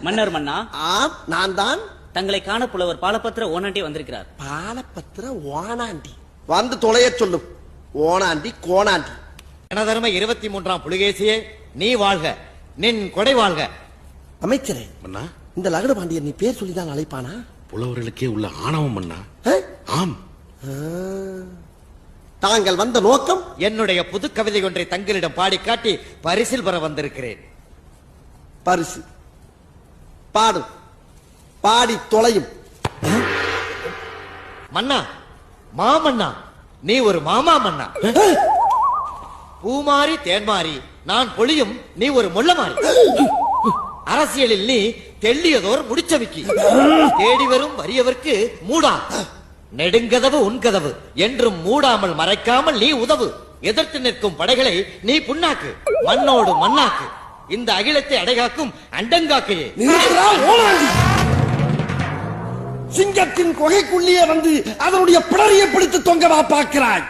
மன்னர் மன்னா ஆம் நான் தான். தங்களை காண புலவர் பாலபத்திர ஓனாண்டி வந்திருக்கிறார். பாலபத்திர ஓனாண்டி. வந்து தொலைய சொல்லும் ஓனாண்டி கோணாண்டி எனதருமை இருபத்தி மூன்றாம் புலிகேசியே நீ வாழ்க. நின் கொடை வாழ்க. அமைச்சரே மன்னா. இந்த லகடு பாண்டியன் நீ பேர் சொல்லிதான் அழைப்பானா? புலவர்களுக்கே உள்ள ஆணவம் மன்னா. ஆ? ஆம். தாங்கள் வந்த நோக்கம்? என்னுடைய புது கவிதை ஒன்றை தங்களிடம் பாடி காட்டி பரிசில் பெற வந்திருக்கிறேன். பரிசு. பாடும் பாடி தொலையும். மன்னா மாமன்னா நீ ஒரு மாமா மன்னா. பூமாரி தேன்மாரி நான் பொழியும் நீ ஒரு முள்ளமாரி. அரசியலில் நீ தெள்ளியதோர் முடிச்சவிக்கி. தேடி வரும் வறியவர்க்கு மூடா. நெடுங்கதவு உன்கதவு என்றும் மூடாமல் மறைக்காமல் நீ உதவு. எதிர்த்து நிற்கும் படைகளை நீ புண்ணாக்கு. மண்ணோடு மண்ணாக்கு. இந்த அகிலத்தை அடைகாக்கும் அண்டங்காக்கையே. சிங்கத்தின் கொகைக்குள்ளேயே வந்து அதனுடைய பிடரியை பிடித்து தொங்கவா பார்க்கிறாய்.